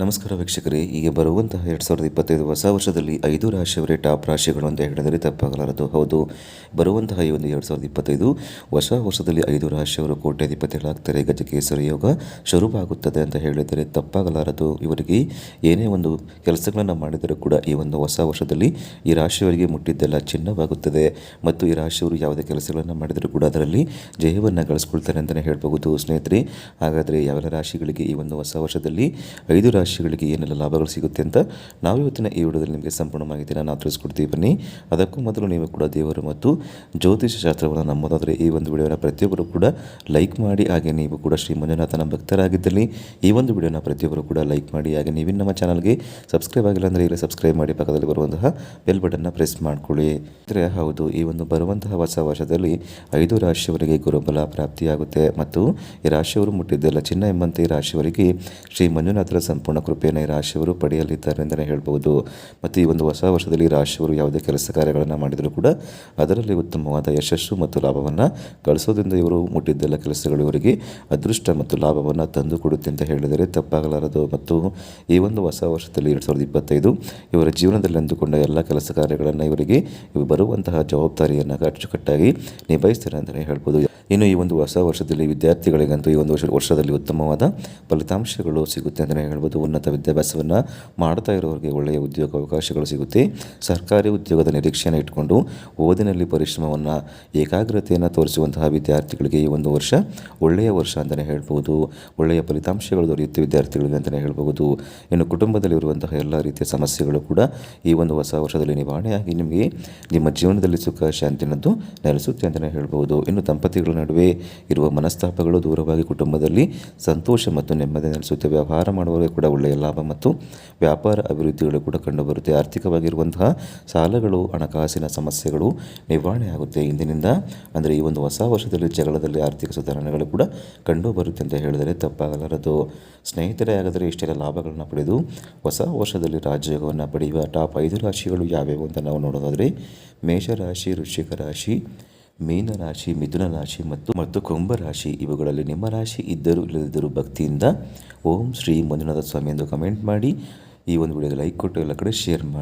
ನಮಸ್ಕಾರ ವೀಕ್ಷಕರೇ ಈಗ ಬರುವಂತಹ ಎರಡು ಸಾವಿರದ ಇಪ್ಪತ್ತೈದು ಹೊಸ ವರ್ಷದಲ್ಲಿ ಐದು ರಾಶಿಯವರೇ ಟಾಪ್ ರಾಶಿಗಳು ಅಂತ ಹೇಳಿದರೆ ತಪ್ಪಾಗಲಾರದು. ಹೌದು, ಬರುವಂತಹ ಈ ಒಂದು ಎರಡು ಸಾವಿರದ ಇಪ್ಪತ್ತೈದು ಹೊಸ ವರ್ಷದಲ್ಲಿ ಐದು ರಾಶಿಯವರು ಕೋಟ್ಯಾಧಿಪತಿಗಳಾಗ್ತಾರೆ ಗಜಕೇಸರಿ ಯೋಗ ಶುರುವಾಗುತ್ತದೆ ಅಂತ ಹೇಳಿದರೆ ತಪ್ಪಾಗಲಾರದು. ಇವರಿಗೆ ಏನೇ ಒಂದು ಕೆಲಸಗಳನ್ನು ಮಾಡಿದರೂ ಕೂಡ ಈ ಒಂದು ಹೊಸ ವರ್ಷದಲ್ಲಿ ಈ ರಾಶಿಯವರಿಗೆ ಮುಟ್ಟಿದ್ದೆಲ್ಲ ಚಿನ್ನವಾಗುತ್ತದೆ. ಮತ್ತು ಈ ರಾಶಿಯವರು ಯಾವುದೇ ಕೆಲಸಗಳನ್ನು ಮಾಡಿದರೂ ಕೂಡ ಅದರಲ್ಲಿ ಜಯವನ್ನು ಗಳಿಸ್ಕೊಳ್ತಾರೆ ಅಂತಲೇ ಹೇಳಬಹುದು. ಸ್ನೇಹಿತರೆ, ಹಾಗಾದರೆ ಯಾವೆಲ್ಲ ರಾಶಿಗಳಿಗೆ ಈ ಒಂದು ಹೊಸ ವರ್ಷದಲ್ಲಿ ಐದು ರಾಶಿಗಳಿಗೆ ಏನೆಲ್ಲ ಲಾಭಗಳು ಸಿಗುತ್ತೆ ಅಂತ ನಾವು ಇವತ್ತಿನ ಈ ವಿಡಿಯೋದಲ್ಲಿ ನಿಮಗೆ ಸಂಪೂರ್ಣ ಮಾಹಿತಿನ ನಾವು ತಿಳಿಸ್ಕೊಡ್ತೀವಿ. ಬನ್ನಿ, ಅದಕ್ಕೂ ಮೊದಲು ನೀವು ಕೂಡ ದೇವರು ಮತ್ತು ಜ್ಯೋತಿಷ ಶಾಸ್ತ್ರವನ್ನು ನಂಬೋದಾದರೆ ಈ ಒಂದು ವಿಡಿಯೋನ ಪ್ರತಿಯೊಬ್ಬರು ಕೂಡ ಲೈಕ್ ಮಾಡಿ, ಹಾಗೆ ನೀವು ಕೂಡ ಶ್ರೀ ಮಂಜುನಾಥನ ಭಕ್ತರಾಗಿದ್ದಲ್ಲಿ ಈ ಒಂದು ವಿಡಿಯೋನ ಪ್ರತಿಯೊಬ್ಬರು ಕೂಡ ಲೈಕ್ ಮಾಡಿ, ಹಾಗೆ ನೀವು ನಮ್ಮ ಚಾನಲ್ಗೆ ಸಬ್ಸ್ಕ್ರೈಬ್ ಆಗಿಲ್ಲ ಅಂದರೆ ಈಗ ಸಬ್ಸ್ಕ್ರೈಬ್ ಮಾಡಿ, ಪಕ್ಕದಲ್ಲಿ ಬರುವಂತಹ ಬೆಲ್ ಬಟನ್ನ ಪ್ರೆಸ್ ಮಾಡ್ಕೊಳ್ಳಿ. ಅಂದರೆ ಹೌದು, ಈ ಒಂದು ಬರುವಂತಹ ಹೊಸ ವರ್ಷದಲ್ಲಿ ಐದು ರಾಶಿಯವರಿಗೆ ಗುರುಬಲ ಪ್ರಾಪ್ತಿಯಾಗುತ್ತೆ. ಮತ್ತು ಈ ರಾಶಿಯವರು ಮುಟ್ಟಿದ್ದೆಲ್ಲ ಚಿನ್ನ ಎಂಬಂತೆ ರಾಶಿಯವರಿಗೆ ಶ್ರೀ ಮಂಜುನಾಥರ ಸಂಪೂರ್ಣ ಕೃಪೆಯನ್ನು ಈ ರಾಶಿಯವರು ಪಡೆಯಲಿದ್ದಾರೆ ಅಂತಲೇ ಹೇಳ್ಬೋದು. ಮತ್ತು ಈ ಒಂದು ಹೊಸ ವರ್ಷದಲ್ಲಿ ರಾಶಿಯವರು ಯಾವುದೇ ಕೆಲಸ ಕಾರ್ಯಗಳನ್ನು ಮಾಡಿದರೂ ಕೂಡ ಅದರಲ್ಲಿ ಉತ್ತಮವಾದ ಯಶಸ್ಸು ಮತ್ತು ಲಾಭವನ್ನು ಗಳಿಸೋದ್ರಿಂದ ಇವರು ಮುಟ್ಟಿದ್ದೆಲ್ಲ ಕೆಲಸಗಳು ಇವರಿಗೆ ಅದೃಷ್ಟ ಮತ್ತು ಲಾಭವನ್ನು ತಂದು ಕೊಡುತ್ತೆ ಅಂತ ಹೇಳಿದರೆ ತಪ್ಪಾಗಲಾರದು. ಮತ್ತು ಈ ಒಂದು ಹೊಸ ವರ್ಷದಲ್ಲಿ ಎರಡು ಸಾವಿರದ ಇಪ್ಪತ್ತೈದು ಇವರ ಜೀವನದಲ್ಲಿ ಅಂದುಕೊಂಡ ಎಲ್ಲ ಕೆಲಸ ಕಾರ್ಯಗಳನ್ನು ಇವರಿಗೆ ಇವರು ಬರುವಂತಹ ಜವಾಬ್ದಾರಿಯನ್ನು ಅಚ್ಚುಕಟ್ಟಾಗಿ ನಿಭಾಯಿಸ್ತಾರೆ ಅಂತಲೇ ಹೇಳ್ಬೋದು. ಇನ್ನು ಈ ಒಂದು ಹೊಸ ವರ್ಷದಲ್ಲಿ ವಿದ್ಯಾರ್ಥಿಗಳಿಗಂತೂ ಈ ಒಂದು ವರ್ಷ ವರ್ಷದಲ್ಲಿ ಉತ್ತಮವಾದ ಫಲಿತಾಂಶಗಳು ಸಿಗುತ್ತೆ ಅಂತಲೇ ಹೇಳ್ಬೋದು. ಉನ್ನತ ವಿದ್ಯಾಭ್ಯಾಸವನ್ನು ಮಾಡ್ತಾ ಇರೋರಿಗೆ ಒಳ್ಳೆಯ ಉದ್ಯೋಗ ಅವಕಾಶಗಳು ಸಿಗುತ್ತೆ. ಸರ್ಕಾರಿ ಉದ್ಯೋಗದ ನಿರೀಕ್ಷೆಯನ್ನು ಇಟ್ಕೊಂಡು ಓದಿನಲ್ಲಿ ಪರಿಶ್ರಮವನ್ನು, ಏಕಾಗ್ರತೆಯನ್ನು ತೋರಿಸುವಂತಹ ವಿದ್ಯಾರ್ಥಿಗಳಿಗೆ ಈ ಒಂದು ವರ್ಷ ಒಳ್ಳೆಯ ವರ್ಷ ಅಂತಲೇ ಹೇಳ್ಬೋದು. ಒಳ್ಳೆಯ ಫಲಿತಾಂಶಗಳು ದೊರೆಯುತ್ತೆ ವಿದ್ಯಾರ್ಥಿಗಳಿಗೆ ಅಂತಲೇ ಹೇಳ್ಬೋದು. ಇನ್ನು ಕುಟುಂಬದಲ್ಲಿರುವಂತಹ ಎಲ್ಲ ರೀತಿಯ ಸಮಸ್ಯೆಗಳು ಕೂಡ ಈ ಒಂದು ಹೊಸ ವರ್ಷದಲ್ಲಿ ನಿವಾರಣೆಯಾಗಿ ನಿಮಗೆ ನಿಮ್ಮ ಜೀವನದಲ್ಲಿ ಸುಖ ಶಾಂತಿನದ್ದು ನೆಲೆಸುತ್ತೆ ಅಂತಲೇ ಹೇಳ್ಬೋದು. ಇನ್ನು ದಂಪತಿಗಳ ನಡುವೆ ಇರುವ ಮನಸ್ತಾಪಗಳು ದೂರವಾಗಿ ಕುಟುಂಬದಲ್ಲಿ ಸಂತೋಷ ಮತ್ತು ನೆಮ್ಮದಿ ನೆಲೆಸುತ್ತೆ. ವ್ಯವಹಾರ ಮಾಡುವವರಿಗೆ ಕೂಡ ಒಳ್ಳೆಯ ಲಾಭ ಮತ್ತು ವ್ಯಾಪಾರ ಅಭಿವೃದ್ಧಿಗಳು ಕೂಡ ಕಂಡುಬರುತ್ತೆ. ಆರ್ಥಿಕವಾಗಿರುವಂತಹ ಸಾಲಗಳು, ಹಣಕಾಸಿನ ಸಮಸ್ಯೆಗಳು ನಿವಾರಣೆ ಆಗುತ್ತೆ. ಇಂದಿನಿಂದ ಅಂದರೆ ಈ ಒಂದು ಹೊಸ ವರ್ಷದಲ್ಲಿ ಜಗಳದಲ್ಲಿ ಆರ್ಥಿಕ ಸುಧಾರಣೆಗಳು ಕೂಡ ಕಂಡುಬರುತ್ತೆ ಅಂತ ಹೇಳಿದರೆ ತಪ್ಪಾಗಲಾರದು. ಸ್ನೇಹಿತರೇ, ಹಾಗಾದರೆ ಇಷ್ಟೆಲ್ಲ ಲಾಭಗಳನ್ನು ಪಡೆದು ಹೊಸ ವರ್ಷದಲ್ಲಿ ರಾಜ್ಯೋಗವನ್ನು ಪಡೆಯುವ ಟಾಪ್ ಐದು ರಾಶಿಗಳು ಯಾವ್ಯಾವು ಅಂತ ನಾವು ನೋಡೋದಾದರೆ ಮೇಷರಾಶಿ ವೃಶ್ಚಿಕ ರಾಶಿ ಮೀನ ರಾಶಿ, ಮಿಥುನ ರಾಶಿ ಮತ್ತು ಮತ್ತು ಕುಂಭ ರಾಶಿ ಇವುಗಳಲ್ಲಿ ನಿಮ್ಮ ರಾಶಿ ಇದ್ದರೂ ಇಲ್ಲದಿದ್ದರೂ ಭಕ್ತಿಯಿಂದ ಓಂ ಶ್ರೀ ಮಂಜುನಾಥ ಸ್ವಾಮಿ ಎಂದು ಕಮೆಂಟ್ ಮಾಡಿ. ಈ ಒಂದು ವಿಡಿಯೋಗೆ ಲೈಕ್ ಕೊಟ್ಟು ಎಲ್ಲ ಕಡೆ ಶೇರ್ ಮಾಡಿ.